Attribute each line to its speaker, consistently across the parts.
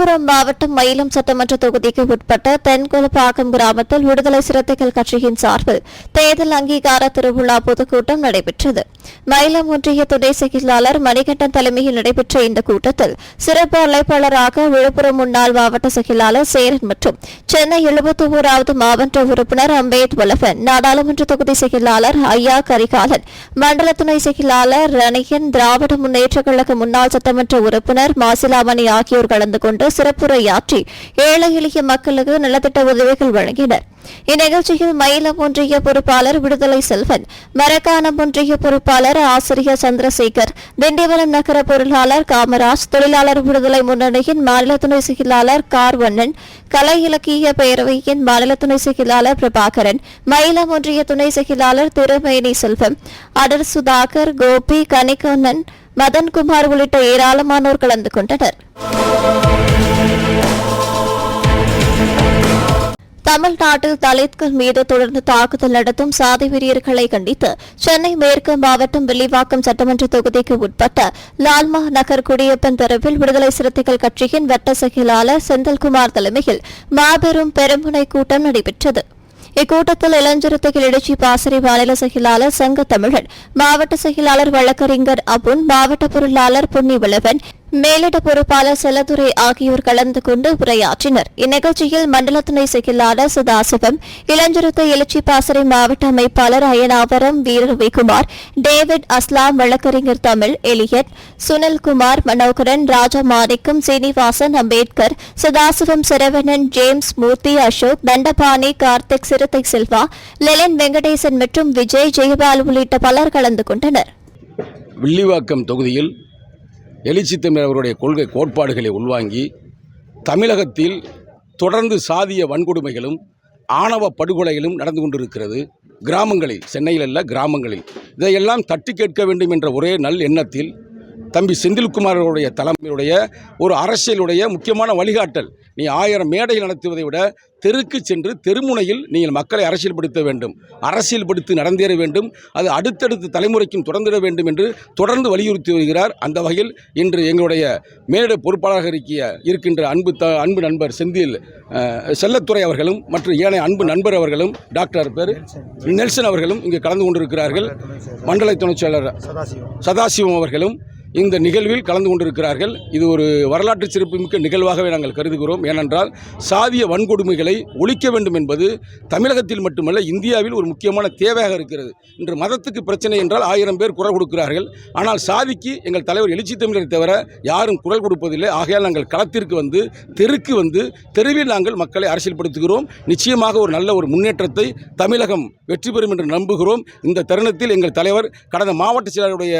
Speaker 1: விழுப்புரம் மாவட்டம் மயிலம் சட்டமன்ற தொகுதிக்கு உட்பட்ட தென்கொலப்பாக்கம் கிராமத்தில் விடுதலை சிறுத்தைகள் கட்சியின் சார்பில் தேர்தல் அங்கீகார திருவிழா பொதுக்கூட்டம் நடைபெற்றது. மயிலம் ஒன்றிய துணை செயலாளர் மணிகண்டன் தலைமையில் நடைபெற்ற இந்த கூட்டத்தில் சிறப்பு அழைப்பாளராக விழுப்புரம் முன்னாள் மாவட்ட செயலாளர் சேரன் மற்றும் சென்னை எழுபத்தி ஓராவது மாவட்ட உறுப்பினர் அம்பேத் வல்லவன் நாடாளுமன்ற தொகுதி செயலாளர் ஐயா கரிகாலன் மண்டல துணை செயலாளர் ரணிகன் திராவிட முன்னேற்றக் கழக முன்னாள் சட்டமன்ற உறுப்பினர் மாசிலாமணி ஆகியோர் கலந்து கொண்டு சிறப்புரையாற்றி ஏழை எளிய மக்களுக்கு நலத்திட்ட உதவிகள் வழங்கினர். இந்நிகழ்ச்சியில் மயிலம் ஒன்றிய பொறுப்பாளர் விடுதலை செல்வன் மரக்காணம் ஒன்றிய பொறுப்பாளர் ஆசிரியர் சந்திரசேகர் திண்டிவனம் நகர பொருளாளர் காமராஜ் தொழிலாளர் விடுதலை முன்னணியின் மாநில துணை செயலாளர் கார்வண்ணன் கலை இலக்கிய பேரவையின் மாநில துணை செயலாளர் பிரபாகரன் மயிலம் ஒன்றிய துணை செயலாளர் திருமேனி செல்வம் அடர் சுதாகர் கோபி கனிகண்ணன் மதன்குமார் உள்ளிட்ட ஏராளமானோர் கலந்து கொண்டனர். தமிழ்நாட்டில் தலித்கள் மீது தொடர்ந்து தாக்குதல் நடத்தும் சாதி வெறியர்களை கண்டித்து சென்னை மேற்கு மாவட்டம் வில்லிவாக்கம் சட்டமன்ற தொகுதிக்கு உட்பட்ட லால்மா நகர் குடியப்பன் தெருவில் விடுதலை சிறுத்தைகள் கட்சியின் வட்ட செயலாளர் செந்தில்குமார் தலைமையில் மாபெரும் பெருமுனை கூட்டம் நடைபெற்றது. இக்கூட்டத்தில் இளஞ்சிறுத்தைகள் எழுச்சி பாசறை மாநில செயலாளர் சங்க தமிழன் மாவட்ட செயலாளர் வழக்கறிஞர் அபுன் மாவட்ட பொருளாளர் பொன்னிவளவன் மேலிட பொறுப்பாளர் செல்லதுரை ஆகியோர் கலந்து கொண்டு உரையாற்றினர். இந்நிகழ்ச்சியில் மண்டல துணை செயலாளர் சதாசிவம் இளஞ்சிறுத்தை எழுச்சி பாசறை மாவட்ட அமைப்பாளர் அயனாவரம் வீரரவிக்குமார் டேவிட் அஸ்லாம் வழக்கறிஞர் தமிழ் எலியட் சுனில்குமார் மனோகரன் ராஜா மாணிக்கம் சீனிவாசன் அம்பேத்கர் சதாசிவம் சரவணன் ஜேம்ஸ் மூர்த்தி அசோக் தண்டபாணி கார்த்திக் சிறுத்தை செல்வா லெலன் வெங்கடேசன் மற்றும் விஜய் ஜெயபால் உள்ளிட்ட பலர் கலந்து கொண்டனர்.
Speaker 2: வில்லிவாக்கம் தொகுதியில் எழுச்சி தமிழர் அவருடைய கொள்கை கோட்பாடுகளை உள்வாங்கி தமிழகத்தில் தொடர்ந்து சாதிய வன்கொடுமைகளும் ஆணவ படுகொலைகளும் நடந்து கொண்டிருக்கிறது. கிராமங்களில் சென்னையில் அல்ல கிராமங்களில். இதையெல்லாம் தட்டி கேட்க வேண்டும் என்ற ஒரே நல் எண்ணத்தில் தம்பி செந்தில்குமார் அவருடைய தலைமையுடைய ஒரு அரசியலுடைய முக்கியமான வழிகாட்டல். நீ ஆயிரம் மேடைகள் நடத்துவதை விட தெருக்கு சென்று தெருமுனையில் நீங்கள் மக்களை அரசியல்படுத்த வேண்டும். அரசியல்படுத்தி நடந்தேற வேண்டும். அது அடுத்தடுத்த தலைமுறைக்கும் தொடர்ந்திட வேண்டும் என்று தொடர்ந்து வலியுறுத்தி வருகிறார். அந்த வகையில் இன்று எங்களுடைய மேலிட பொறுப்பாளராக இருக்கிய இருக்கின்ற அன்பு த அன்பு நண்பர் செந்தில் செல்லத்துறை அவர்களும் மற்றும் ஏனைய அன்பு நண்பர் அவர்களும் டாக்டர் பேர் நெல்சன். அவர்களும் இங்கு கலந்து கொண்டிருக்கிறார்கள். மண்டல துணைச் செயலர் சதாசிவம் அவர்களும் இந்த நிகழ்வில் கலந்து கொண்டிருக்கிறார்கள். இது ஒரு வரலாற்று சிறப்புமிக்க நிகழ்வாகவே நாங்கள் கருதுகிறோம். ஏனென்றால் சாதிய வன்கொடுமைகளை ஒழிக்க வேண்டும் என்பது தமிழகத்தில் மட்டுமல்ல இந்தியாவில் ஒரு முக்கியமான தேவையாக இருக்கிறது. இன்று மதத்துக்கு பிரச்சனை என்றால் ஆயிரம் பேர் குரல் கொடுக்கிறார்கள். ஆனால் சாதிக்கு எங்கள் தலைவர் எழுச்சி தமிழரை தவிர யாரும் குரல் கொடுப்பதில்லை. ஆகையால் நாங்கள் களத்திற்கு வந்து தெருக்கு வந்து தெருவில் நாங்கள் மக்களை அரசியல்படுத்துகிறோம். நிச்சயமாக ஒரு நல்ல ஒரு முன்னேற்றத்தை தமிழகம் வெற்றி பெறும் என்று நம்புகிறோம். இந்த தருணத்தில் எங்கள் தலைவர் கடந்த மாவட்ட செயலாளருடைய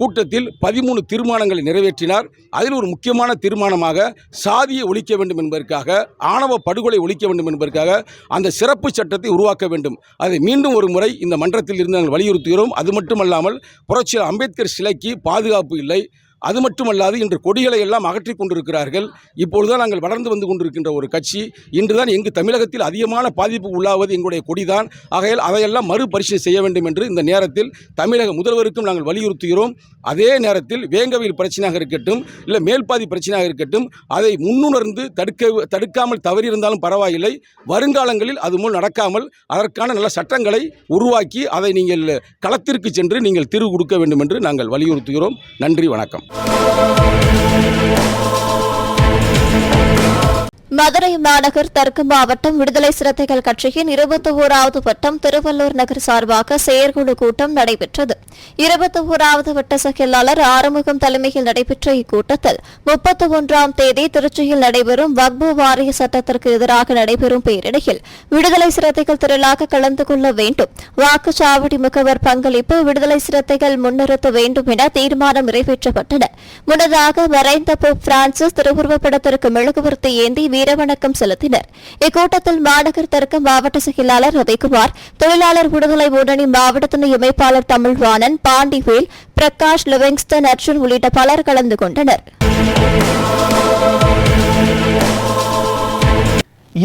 Speaker 2: கூட்டத்தில் பதிமூணு தீர்மானங்களை நிறைவேற்றினார். அதில் ஒரு முக்கியமான தீர்மானமாக சாதியை ஒழிக்க வேண்டும் என்பதற்காக ஆணவ படுகொலை ஒழிக்க வேண்டும் என்பதற்காக அந்த சிறப்பு சட்டத்தை உருவாக்க வேண்டும். அதை மீண்டும் ஒரு முறை இந்த மன்றத்தில் இருந்து நாங்கள் வலியுறுத்துகிறோம். அது மட்டுமல்லாமல் புரட்சியாளர் அம்பேத்கர் சிலைக்கு பாதுகாப்பு இல்லை. அது மட்டுமல்லாது இன்று கொடிகளை எல்லாம் அகற்றி கொண்டிருக்கிறார்கள். இப்பொழுதுதான் நாங்கள் வளர்ந்து வந்து கொண்டிருக்கின்ற ஒரு கட்சி. இன்றுதான் எங்கு தமிழகத்தில் அதிகமான பாதிப்பு உள்ளாவது எங்களுடைய கொடிதான். ஆகையால் அதையெல்லாம் மறுபரிசீலனை செய்ய வேண்டும் என்று இந்த நேரத்தில் தமிழக முதல்வருக்கும் நாங்கள் வலியுறுத்துகிறோம். அதே நேரத்தில் வேங்கவில் பிரச்சனையாக இருக்கட்டும் இல்லை மேல்பாதி பிரச்சனையாக இருக்கட்டும் அதை முன்னுணர்ந்து தடுக்க தடுக்காமல் தவறியிருந்தாலும் பரவாயில்லை. வருங்காலங்களில் அதுபோல் நடக்காமல் அதற்கான நல்ல சட்டங்களை உருவாக்கி அதை நீங்கள் களத்திற்கு சென்று நீங்கள் தீர்வு கொடுக்க வேண்டும் என்று நாங்கள் வலியுறுத்துகிறோம். நன்றி வணக்கம்.
Speaker 1: Oh, oh, மதுரை மாநகர் தெற்கு மாவட்டம் விடுதலை சிறுத்தைகள் கட்சியின் இருபத்தி ஓராவது வட்டம் திருவள்ளூர் நகர் சார்பாக செயற்குழு கூட்டம் நடைபெற்றது. இருபத்தி ஓராவது வட்ட செயலாளர் ஆறுமுகம் தலைமையில் நடைபெற்ற இக்கூட்டத்தில் முப்பத்தி ஒன்றாம் தேதி திருச்சியில் நடைபெறும் வக்பு வாரிய சட்டத்திற்கு எதிராக நடைபெறும் பேரணியில் விடுதலை சிறுத்தைகள் திரளாக கலந்து கொள்ள வேண்டும். வாக்குச்சாவடி முகவர் பங்களிப்பு விடுதலை சிறுத்தைகள் முன்னிறுத்த வேண்டும் என தீர்மானம் நிறைவேற்றப்பட்டன. முன்னதாக மறைந்த போப் பிரான்சிஸ் திருவுருவப்படத்திற்கு மெழுகுவர்த்தி ஏந்தி வீரவணக்கம் செலுத்தினர். இக்கூட்டத்தில் மாநகர் தெற்கு மாவட்ட செயலாளர் ரவிக்குமார் தொழிலாளர் விடுதலை முன்னணி மாவட்ட துணை அமைப்பாளர் தமிழ்வாணன் பாண்டிவேல் பிரகாஷ் லிவிங்ஸ்டன் அர்ஜுன் உள்ளிட்ட பலர் கலந்து கொண்டனர்.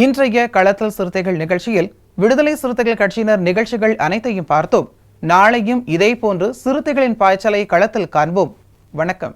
Speaker 3: இன்றைய களத்தல் சிறுத்தைகள் நிகழ்ச்சியில் விடுதலை சிறுத்தைகள் கட்சியினர் நிகழ்ச்சிகள் அனைத்தையும் பார்த்தோம். நாளையும் இதே போன்று சிறுத்தைகளின் பாய்ச்சலை களத்தில் காண்போம். வணக்கம்.